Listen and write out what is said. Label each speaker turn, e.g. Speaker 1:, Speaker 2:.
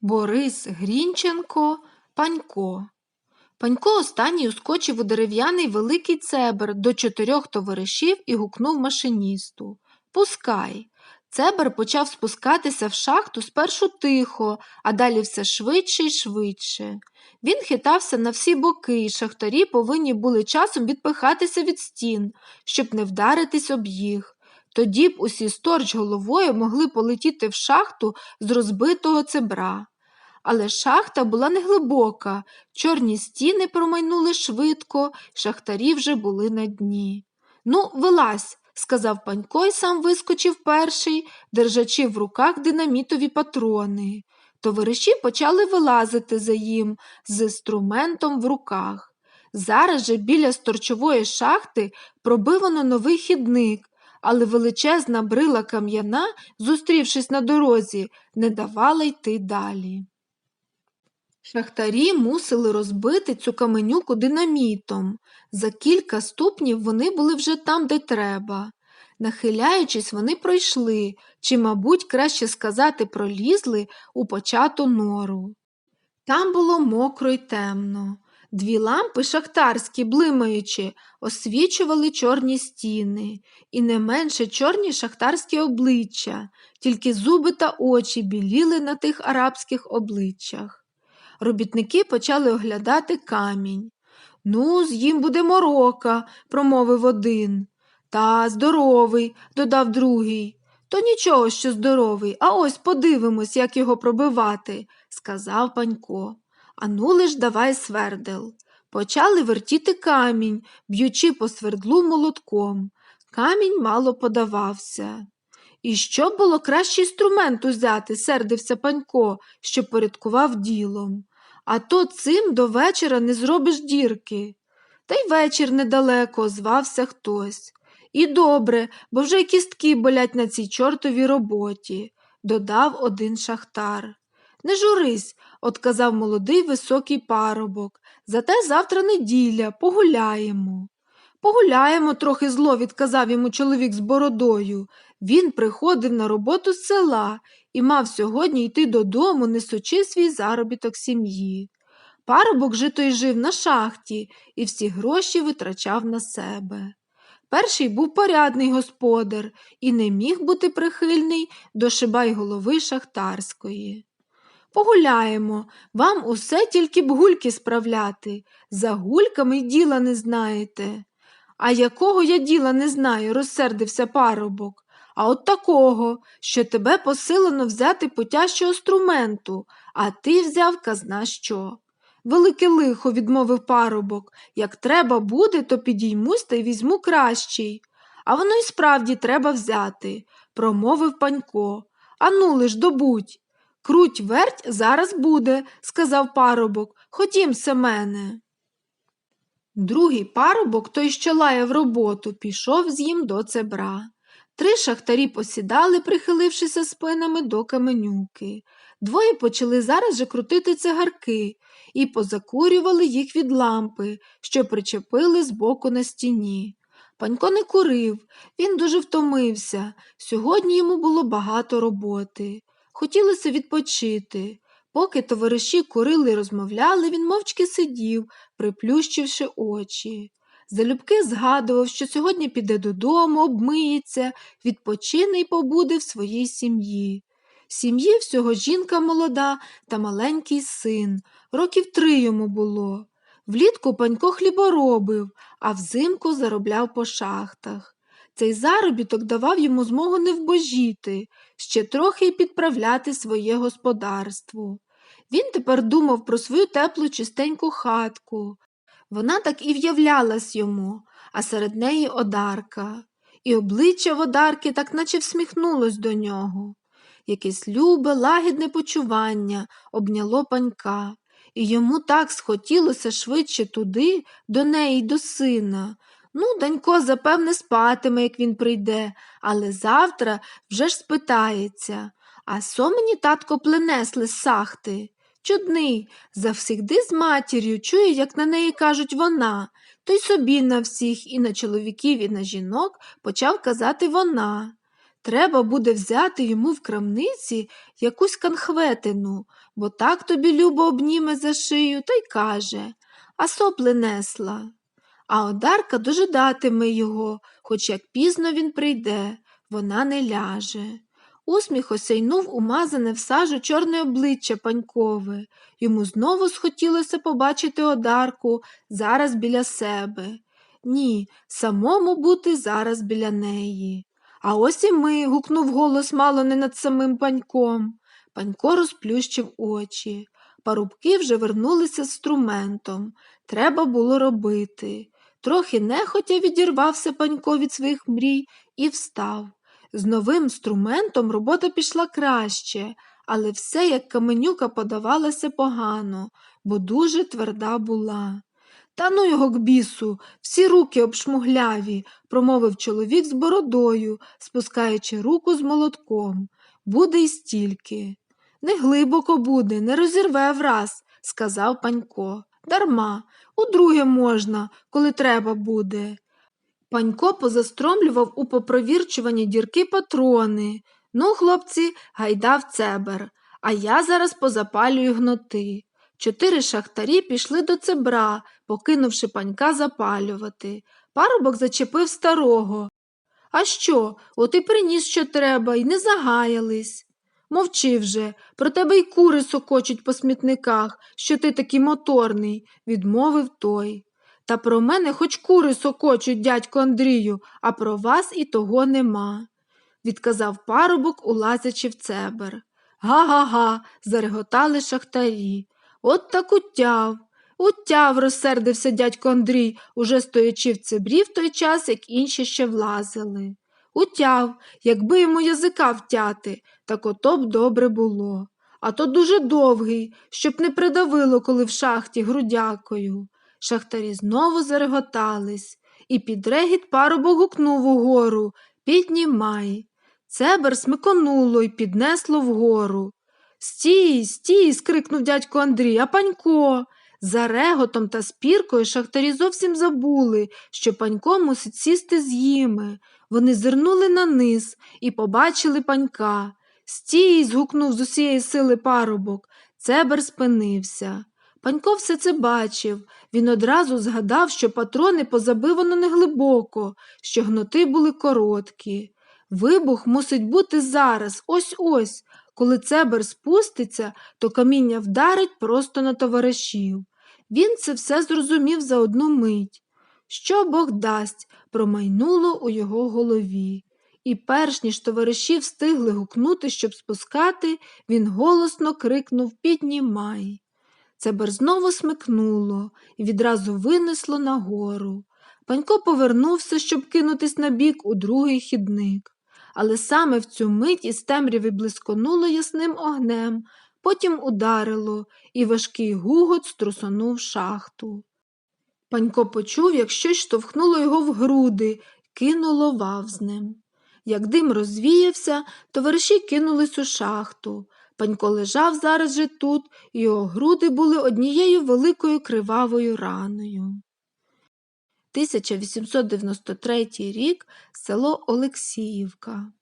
Speaker 1: Борис Грінченко, Панько. Панько останній ускочив у дерев'яний великий цебр до чотирьох товаришів і гукнув машиністу Пускай. Цебр почав спускатися в шахту спершу тихо, а далі все швидше і швидше. Він хитався на всі боки, і шахтарі повинні були часом відпихатися від стін, щоб не вдаритись об їх. Тоді б усі сторч головою могли полетіти в шахту з розбитого цебра. Але шахта була неглибока, чорні стіни промайнули швидко, шахтарі вже були на дні. Ну, вилазь, сказав панько й сам вискочив перший, держачи в руках динамітові патрони. Товариші почали вилазити за їм з інструментом в руках. Зараз же біля сторчової шахти пробивано новий хідник, але величезна брила кам'яна, зустрівшись на дорозі, не давала йти далі. Шахтарі мусили розбити цю каменюку динамітом. За кілька ступнів вони були вже там, де треба. Нахиляючись, вони пройшли, чи, мабуть, краще сказати, пролізли у почату нору. Там було мокро й темно. Дві лампи шахтарські, блимаючи, освічували чорні стіни, і не менше чорні шахтарські обличчя, тільки зуби та очі біліли на тих арабських обличчях. Робітники почали оглядати камінь. Ну, з їм буде морока, промовив один. Та здоровий, додав другий. То нічого, що здоровий, а ось подивимось, як його пробивати, сказав панько. Ану лиш давай свердел. Почали вертіти камінь, б'ючи по свердлу молотком. Камінь мало подавався. І що було краще інструмент узяти, сердився панько, що порядкував ділом. А то цим до вечора не зробиш дірки. Та й вечір недалеко, звався хтось. І добре, бо вже й кістки болять на цій чортовій роботі, додав один шахтар. Не журись, отказав молодий високий парубок. Зате завтра неділя, погуляємо. Погуляємо, трохи зло відказав йому чоловік з бородою. Він приходив на роботу з села і мав сьогодні йти додому, несучи свій заробіток сім'ї. Парубок жито й жив на шахті і всі гроші витрачав на себе. Перший був порядний господар і не міг бути прихильний до шибай голови шахтарської. Погуляємо, вам усе тільки б гульки справляти, за гульками й діла не знаєте. А якого я діла не знаю, розсердився парубок, а от такого, що тебе посилено взяти потяжчого струменту, а ти взяв казна що. Велике лихо, відмовив парубок, як треба буде, то підіймусь та й візьму кращий. А воно й справді треба взяти, промовив панько. Ану лиш добудь. Круть верть зараз буде, сказав парубок. Ходім, Семене. Другий парубок, той, що лаяв роботу, пішов з їм до цебра. Три шахтарі посідали, прихилившися спинами до каменюки. Двоє почали зараз же крутити цигарки і позакурювали їх від лампи, що причепили збоку на стіні. Панько не курив, він дуже втомився. Сьогодні йому було багато роботи. Хотілося відпочити. Поки товариші курили й розмовляли, він мовчки сидів, приплющивши очі. Залюбки згадував, що сьогодні піде додому, обмиється, відпочине й побуде в своїй сім'ї. Сім'ї всього жінка молода та маленький син. Років три йому було. Влітку панько хліборобив, а взимку заробляв по шахтах. Цей заробіток давав йому змогу не вбожіти, ще трохи й підправляти своє господарство. Він тепер думав про свою теплу чистеньку хатку. Вона так і в'являлась йому, а серед неї одарка. І обличчя в одарки так наче всміхнулось до нього. Якесь любе, лагідне почування обняло панька, і йому так схотілося швидше туди, до неї до сина. Ну, Данько, запевне, спатиме, як він прийде, але завтра вже ж спитається. А со мені татко пленесли з сахти. Чудний, завсігди з матір'ю чує, як на неї кажуть вона, то й собі на всіх, і на чоловіків, і на жінок почав казати вона. Треба буде взяти йому в крамниці якусь канхветину, бо так тобі любо обніме за шию та й каже, а сопли несла. А одарка дожидатиме його, хоч як пізно він прийде, вона не ляже. Усміх осяйнув умазане в сажу чорне обличчя панькове. Йому знову схотілося побачити одарку зараз біля себе. Ні, самому бути зараз біля неї. А ось і ми. гукнув голос мало не над самим паньком. Панько розплющив очі. Парубки вже вернулися з струментом. Треба було робити. Трохи нехотя відірвався панько від своїх мрій і встав. З новим інструментом робота пішла краще, але все, як каменюка, подавалося погано, бо дуже тверда була. Та ну його к бісу, всі руки обшмугляві, промовив чоловік з бородою, спускаючи руку з молотком. Буде й стільки. Не глибоко буде, не розірве враз, сказав панько. Дарма, удруге можна, коли треба буде. Панько позастромлював у попровірчувані дірки патрони. Ну, хлопці, гайдав цебер, а я зараз позапалюю гноти. Чотири шахтарі пішли до цебра, покинувши панька запалювати. Парубок зачепив старого. А що, от і приніс, що треба, і не загаялись. Мовчи вже, про тебе й кури сокочуть по смітниках, що ти такий моторний, відмовив той. Та про мене хоч кури сокочуть, дядько Андрію, а про вас і того нема, відказав парубок, улазячи в цебер. Га-га-га, зареготали шахтарі. От так утяв. Утяв, розсердився дядько Андрій, уже стоячи в цебрі в той час, як інші ще влазили. Утяв, якби йому язика втяти, так ото б добре було. А то дуже довгий, щоб не придавило, коли в шахті грудякою. Шахтарі знову зареготались, і під регіт парубок гукнув угору Піднімай. Цебер смиконуло й піднесло вгору. Стій, стій. скрикнув дядько Андрій, а панько. За реготом та спіркою шахтарі зовсім забули, що панько мусить сісти з їми. Вони зирнули на низ і побачили панька. Стій. згукнув з усієї сили парубок. Цебер спинився. Панько все це бачив. Він одразу згадав, що патрони позабивано неглибоко, що гноти були короткі. Вибух мусить бути зараз, ось ось. Коли цебер спуститься, то каміння вдарить просто на товаришів. Він це все зрозумів за одну мить. Що Бог дасть, промайнуло у його голові. І перш ніж товариші встигли гукнути, щоб спускати, він голосно крикнув Піднімай. Цебер знову смикнуло і відразу винесло нагору. Панько повернувся, щоб кинутись на бік у другий хідник. Але саме в цю мить із темряви блисконуло ясним огнем, потім ударило, і важкий гугот струсонув шахту. Панько почув, як щось штовхнуло його в груди, кинуло вавзнем. Як дим розвіявся, товариші кинулись у шахту. Панько лежав зараз же тут, і його груди були однією великою кривавою раною. 1893 рік село Олексіївка.